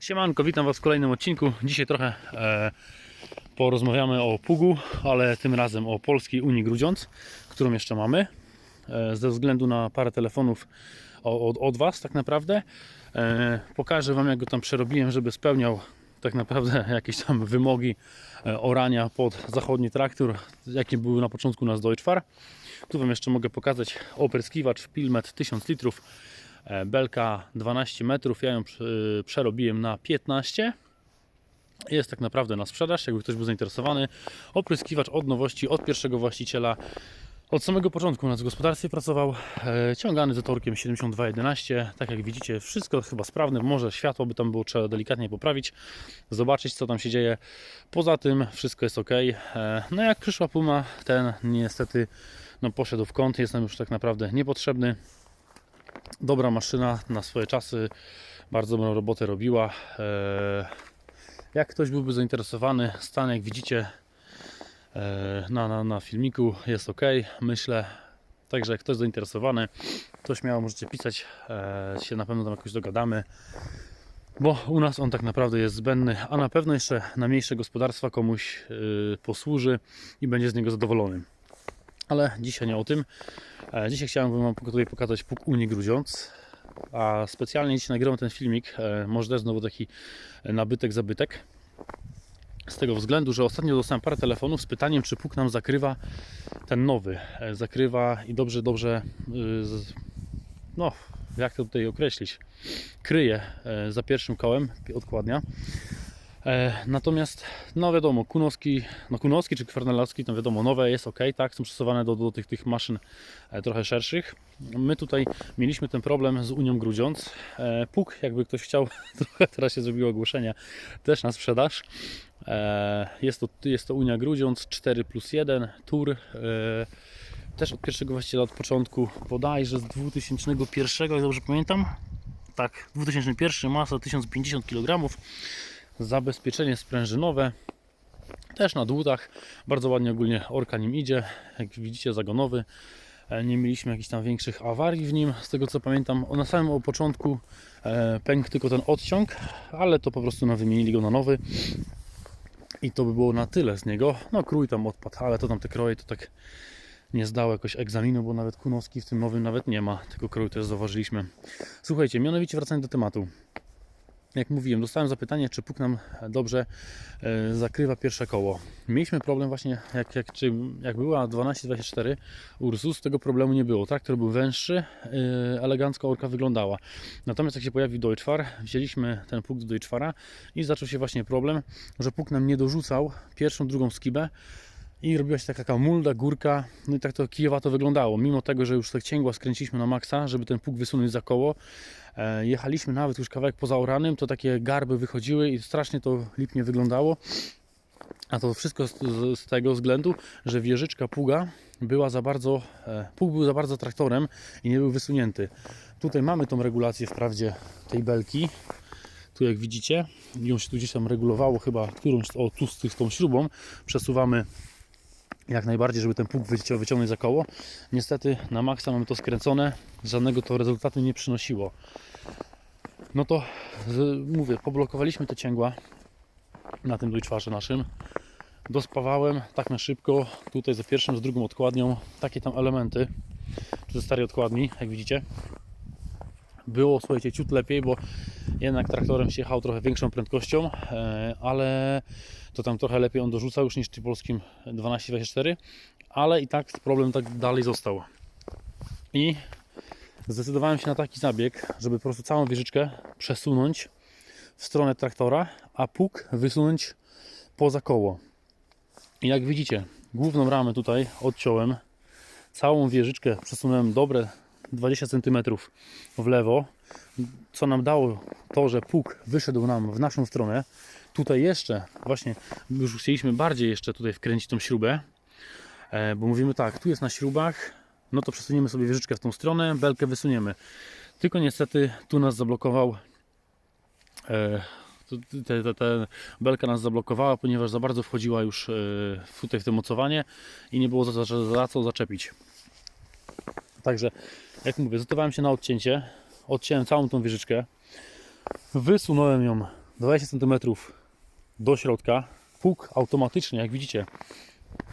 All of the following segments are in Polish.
Siemanko, witam Was w kolejnym odcinku. Dzisiaj trochę e, porozmawiamy o Pugu, ale tym razem o Polskiej Unii Grudziądz, którą jeszcze mamy. E, ze względu na parę telefonów od, od Was tak naprawdę. E, pokażę Wam jak go tam przerobiłem, żeby spełniał tak naprawdę jakieś tam wymogi e, orania pod zachodni traktor, jakie były na początku nas Deutschfar. Tu Wam jeszcze mogę pokazać opryskiwacz Pilmet 1000 litrów. E, Belka 12 metrów, ja ją przy- przerobiłem na 15. Jest tak naprawdę na sprzedaż, jakby ktoś był zainteresowany. Opryskiwacz od nowości, od pierwszego właściciela. Od samego początku nas w gospodarstwie pracował, e, ciągany z torkiem 7211. Tak jak widzicie, wszystko chyba sprawne. Może światło by tam było trzeba delikatnie poprawić, zobaczyć co tam się dzieje. Poza tym wszystko jest ok. E, no jak przyszła Puma, ten niestety no, poszedł w kąt, jest nam już tak naprawdę niepotrzebny dobra maszyna na swoje czasy, bardzo dobrą robotę robiła. E, Jak ktoś byłby zainteresowany, stan jak widzicie e, na, na, na filmiku jest ok, myślę. Także jak ktoś zainteresowany, to śmiało możecie pisać, e, się na pewno tam jakoś dogadamy. Bo u nas on tak naprawdę jest zbędny, a na pewno jeszcze na mniejsze gospodarstwa komuś y, posłuży i będzie z niego zadowolony. Ale dzisiaj nie o tym. E, Dzisiaj chciałem Wam tutaj pokazać Puk Unii Grudziądz. A specjalnie dzisiaj nagrałem ten filmik. e, Może też znowu taki nabytek, zabytek. Z tego względu, że ostatnio dostałem parę telefonów z pytaniem, czy Puk nam zakrywa ten nowy. E, Zakrywa i dobrze, dobrze. y, No, jak to tutaj określić? Kryje za pierwszym kołem, odkładnia. E, Natomiast, no wiadomo, Kunowski, no Kunowski czy Kwarnelowski, to wiadomo, nowe jest ok, tak, są przystosowane do, do tych, tych maszyn e, trochę szerszych. My tutaj mieliśmy ten problem z Unią Grudziądz. E, Puk, jakby ktoś chciał, trochę teraz się zrobiło ogłoszenia, też na sprzedaż. Jest to, jest to Unia Grudziądz 4 plus 1, Tour. e, Też od pierwszego właściciela od początku, bodajże z 2001, jak dobrze pamiętam. Tak, 2001, masa 1050 kg zabezpieczenie sprężynowe też na dłutach. Bardzo ładnie ogólnie orka nim idzie. Jak widzicie zagonowy. E, nie mieliśmy jakichś tam większych awarii w nim. Z tego co pamiętam na samym początku e, pękł tylko ten odciąg ale to po prostu no, wymienili go na nowy. I to by było na tyle z niego. No krój tam odpadł ale to tam te kroje to tak nie zdał jakoś egzaminu, bo nawet Kunowski w tym nowym nawet nie ma. Tego kroju, też zauważyliśmy. Słuchajcie, mianowicie wracając do tematu jak mówiłem, dostałem zapytanie, czy Puk nam dobrze e, zakrywa pierwsze koło. Mieliśmy problem właśnie, jak, jak, czy, jak była 1224 Ursus, tego problemu nie było. Traktor był węższy, e, elegancko orka wyglądała. Natomiast jak się pojawił Deutschfar, wzięliśmy ten Puk do Deutschfara i zaczął się właśnie problem, że Puk nam nie dorzucał pierwszą, drugą skibę i robiła się taka mulda, górka, no i tak to Kijowa to wyglądało. Mimo tego, że już tak cięgła skręciliśmy na maksa, żeby ten puk wysunąć za koło, e, jechaliśmy nawet już kawałek poza oranym, to takie garby wychodziły i strasznie to lipnie wyglądało. A to wszystko z, z, tego względu, że wieżyczka pługa była za bardzo, e, pług był za bardzo traktorem i nie był wysunięty. Tutaj mamy tą regulację wprawdzie tej belki, tu jak widzicie, ją się tu gdzieś tam regulowało chyba którąś, o tu z tą śrubą, przesuwamy jak najbardziej, żeby ten wycią- wyciągnąć za koło. Niestety na maksa mamy to skręcone, żadnego to rezultatu nie przynosiło. No to mówię, poblokowaliśmy te cięgła na tym Deutschfarze naszym. Dospawałem tak na szybko, tutaj za pierwszym, z drugą odkładnią, takie tam elementy, ze starej odkładni, jak widzicie. Było, słuchajcie, ciut lepiej, bo jednak traktorem się jechał trochę większą prędkością, e, ale to tam trochę lepiej on dorzucał już niż przy polskim 1224, ale i tak problem tak dalej został. I zdecydowałem się na taki zabieg, żeby po prostu całą wieżyczkę przesunąć w stronę traktora, a puk wysunąć poza koło. I jak widzicie, główną ramę tutaj odciąłem, całą wieżyczkę przesunąłem dobre 20 cm w lewo, co nam dało to, że puk wyszedł nam w naszą stronę. Tutaj jeszcze, właśnie już chcieliśmy bardziej jeszcze tutaj wkręcić tą śrubę, e, bo mówimy tak, tu jest na śrubach, no to przesuniemy sobie wieżyczkę w tą stronę, belkę wysuniemy. Tylko niestety tu nas zablokował e, te belka nas zablokowała, ponieważ za bardzo wchodziła już e, tutaj w to mocowanie i nie było za, za, za co zaczepić. Także, jak mówię, zdecydowałem się na odcięcie. Odciąłem całą tą wieżyczkę. Wysunąłem ją 20 cm do środka. Pług automatycznie, jak widzicie,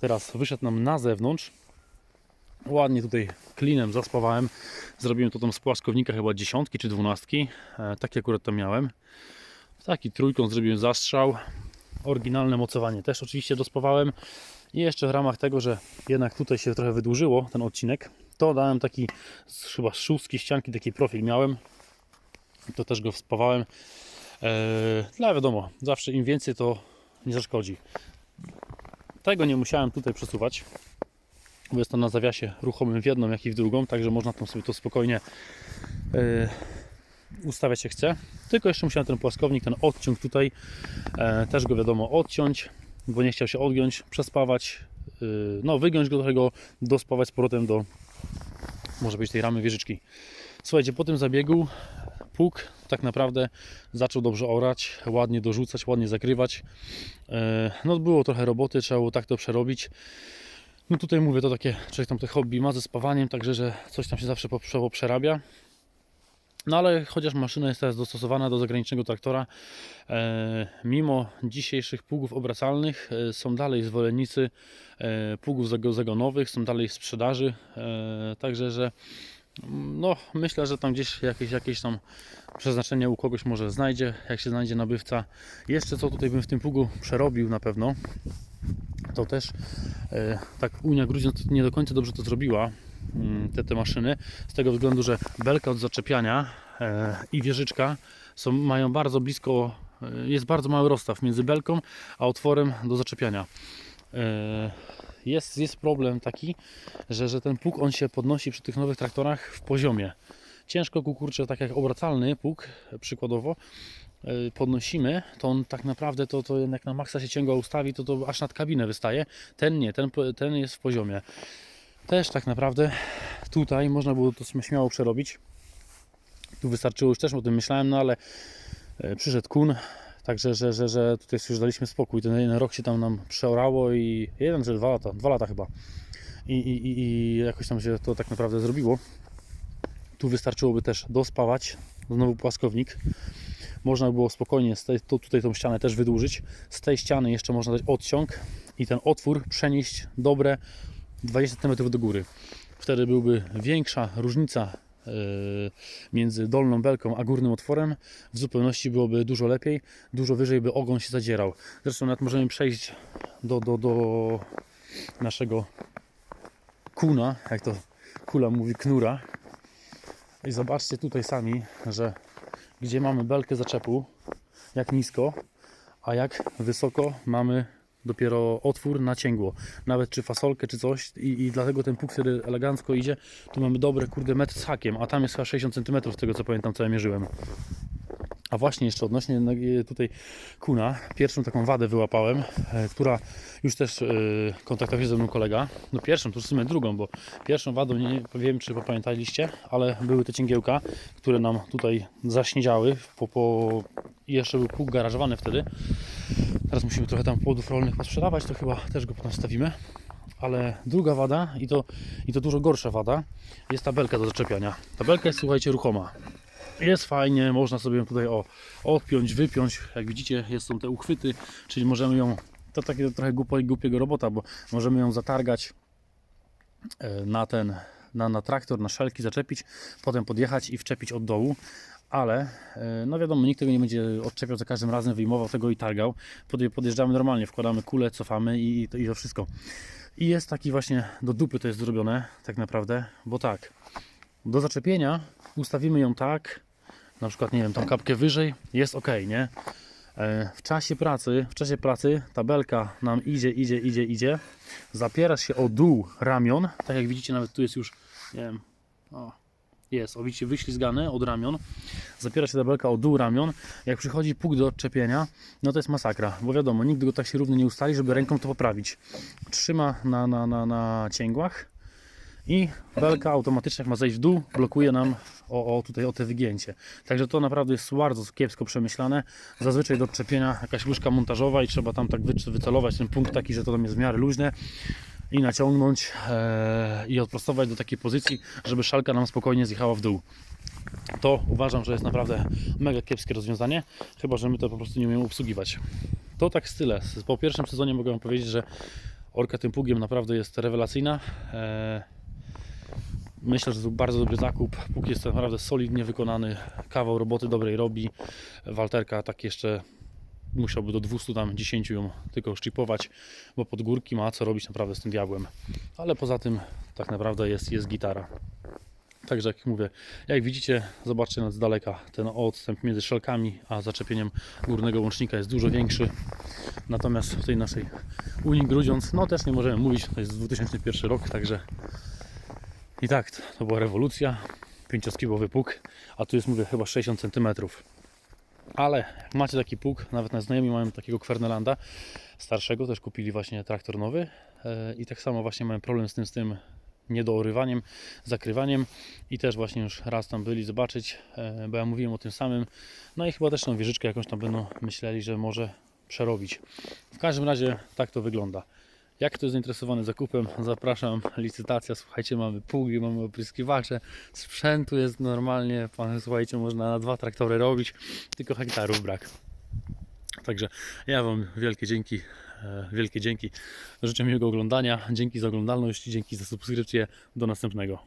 teraz wyszedł nam na zewnątrz. Ładnie tutaj klinem zaspawałem. Zrobiłem to tam z płaskownika chyba dziesiątki czy dwunastki. E, taki akurat to miałem. Taki trójkąt zrobiłem zastrzał. Oryginalne mocowanie też oczywiście dospawałem. I jeszcze w ramach tego, że jednak tutaj się trochę wydłużyło ten odcinek, to dałem taki chyba szóstki ścianki, taki profil miałem. To też go wspawałem. Eee, dla wiadomo, zawsze im więcej to nie zaszkodzi. Tego nie musiałem tutaj przesuwać, bo jest to na zawiasie ruchomym w jedną, jak i w drugą, także można tam sobie to spokojnie e, ustawiać jak chce. Tylko jeszcze musiałem ten płaskownik, ten odciąg tutaj, e, też go wiadomo odciąć, bo nie chciał się odgiąć, przespawać, e, no wygiąć go trochę, go dospawać z powrotem do może być tej ramy wieżyczki. Słuchajcie, po tym zabiegu pług tak naprawdę zaczął dobrze orać, ładnie dorzucać, ładnie zakrywać. E, No było trochę roboty, trzeba było tak to przerobić. No tutaj mówię, to takie, człowiek tam te hobby ma ze spawaniem, także że coś tam się zawsze poprze- przerabia. No ale chociaż maszyna jest teraz dostosowana do zagranicznego traktora, e, mimo dzisiejszych pługów obracalnych e, są dalej zwolennicy e, pługów zago- zagonowych, są dalej w sprzedaży, także że mm, no myślę, że tam gdzieś jakieś, jakieś tam przeznaczenie u kogoś może znajdzie, jak się znajdzie nabywca. Jeszcze co tutaj bym w tym pługu przerobił na pewno, to też tak Unia Grudziądz nie do końca dobrze to zrobiła, te, te maszyny, z tego względu, że belka od zaczepiania e, i wieżyczka są, mają bardzo blisko, e, jest bardzo mały rozstaw między belką a otworem do zaczepiania. E, jest, jest problem taki, że, że ten pług on się podnosi przy tych nowych traktorach w poziomie. Ciężko go kurczę, tak jak obracalny pług przykładowo, podnosimy, to on tak naprawdę to, to jak na maksa się ciągła ustawi, to to aż nad kabinę wystaje. Ten nie, ten, ten jest w poziomie. Też tak naprawdę tutaj można było to śmiało przerobić. Tu wystarczyło już też o tym myślałem, no ale e, przyszedł kun, także że, że, że tutaj już daliśmy spokój. Ten jeden rok się tam nam przeorało i jeden czy dwa lata, dwa lata chyba. I, i, i, jakoś tam się to tak naprawdę zrobiło. Tu wystarczyłoby też dospawać, znowu płaskownik. Można by było spokojnie tej, to, tutaj tą ścianę też wydłużyć. Z tej ściany jeszcze można dać odciąg i ten otwór przenieść dobre 20 cm do góry. Wtedy byłby większa różnica e, między dolną belką a górnym otworem. W zupełności byłoby dużo lepiej, dużo wyżej by ogon się zadzierał. Zresztą nawet możemy przejść do, do, do naszego kuna, jak to kula mówi, knura. I zobaczcie tutaj sami, że gdzie mamy belkę zaczepu, jak nisko, a jak wysoko mamy dopiero otwór na cięgło. Nawet czy fasolkę, czy coś. I, i dlatego ten puk wtedy elegancko idzie. Tu mamy dobre, kurde, metr z hakiem, a tam jest chyba 60 cm z tego co pamiętam, co ja mierzyłem. A właśnie jeszcze odnośnie no, e, tutaj kuna, pierwszą taką wadę wyłapałem, e, która już też e, kontaktował się ze mną kolega. No pierwszą, to w sumie drugą, bo pierwszą wadą, nie wiem czy pamiętaliście, ale były te cięgiełka, które nam tutaj zaśniedziały, po, po... jeszcze był pług garażowany wtedy. Teraz musimy trochę tam płodów rolnych posprzedawać, to chyba też go potem. Ale druga wada, i to, i to dużo gorsza wada, jest ta belka do zaczepiania. Ta belka jest, słuchajcie, ruchoma. Jest fajnie, można sobie tutaj o, odpiąć, wypiąć. Jak widzicie, jest są te uchwyty, czyli możemy ją, to takie trochę głupio, głupiego robota, bo możemy ją zatargać e, na ten, na, na traktor, na szelki zaczepić, potem podjechać i wczepić od dołu. Ale e, no wiadomo, nikt tego nie będzie odczepiał za każdym razem, wyjmował tego i targał. Podje- Podjeżdżamy normalnie, wkładamy kulę, cofamy i, i to wszystko. I jest taki właśnie do dupy to jest zrobione, tak naprawdę, bo tak, do zaczepienia ustawimy ją tak, na przykład, nie wiem, tą kapkę wyżej, jest ok, nie? E, W czasie pracy, w czasie pracy tabelka nam idzie, idzie, idzie, idzie, zapiera się o dół ramion, tak jak widzicie, nawet tu jest już, nie wiem, o, jest, o widzicie, wyślizgane od ramion, zapiera się tabelka o dół ramion, jak przychodzi puk do odczepienia, no to jest masakra, bo wiadomo, nigdy go tak się równo nie ustali, żeby ręką to poprawić. Trzyma na, na, na, na cięgłach, i belka automatycznie jak ma zejść w dół, blokuje nam o, o tutaj o te wygięcie. Także to naprawdę jest bardzo kiepsko przemyślane. Zazwyczaj do odczepienia jakaś łyżka montażowa i trzeba tam tak wy- wycelować ten punkt taki, że to tam jest w miarę luźne i naciągnąć e, i odprostować do takiej pozycji, żeby szalka nam spokojnie zjechała w dół. to uważam, że jest naprawdę mega kiepskie rozwiązanie, chyba że my to po prostu nie umiemy obsługiwać. To tak z tyle. Po pierwszym sezonie mogę Wam powiedzieć, że Orka tym pługiem naprawdę jest rewelacyjna. Eee, Myślę, że to był bardzo dobry zakup. Pług jest naprawdę solidnie wykonany, kawał roboty dobrej robi. Walterka tak jeszcze musiałby do 200 tam 10 ją tylko szczypować, bo pod górki ma co robić naprawdę z tym diabłem. Ale poza tym tak naprawdę jest, jest gitara. Także jak mówię, jak widzicie, zobaczcie nad z daleka, ten odstęp między szelkami a zaczepieniem górnego łącznika jest dużo większy. Natomiast w tej naszej Unii Grudziądz, no też nie możemy mówić, to jest 2001 rok, także i tak, to była rewolucja. Pięcioskibowy pług, a tu jest mówię chyba 60 cm. Ale macie taki pług, nawet na znajomi mają takiego Kwernelanda starszego, też kupili właśnie traktor nowy e, i tak samo właśnie mają problem z tym, z tym niedoorywaniem, zakrywaniem i też właśnie już raz tam byli zobaczyć, e, bo ja mówiłem o tym samym. No i chyba też tą wieżyczkę jakąś tam będą myśleli, że może przerobić. W każdym razie tak to wygląda. Jak ktoś zainteresowany zakupem, zapraszam. Licytacja, słuchajcie, mamy pługi, mamy opryskiwacze, sprzętu jest normalnie, pan, słuchajcie, można na dwa traktory robić, tylko hektarów brak. Także ja Wam wielkie dzięki, e, wielkie dzięki. Życzę miłego oglądania, dzięki za oglądalność, dzięki za subskrypcję. Do następnego.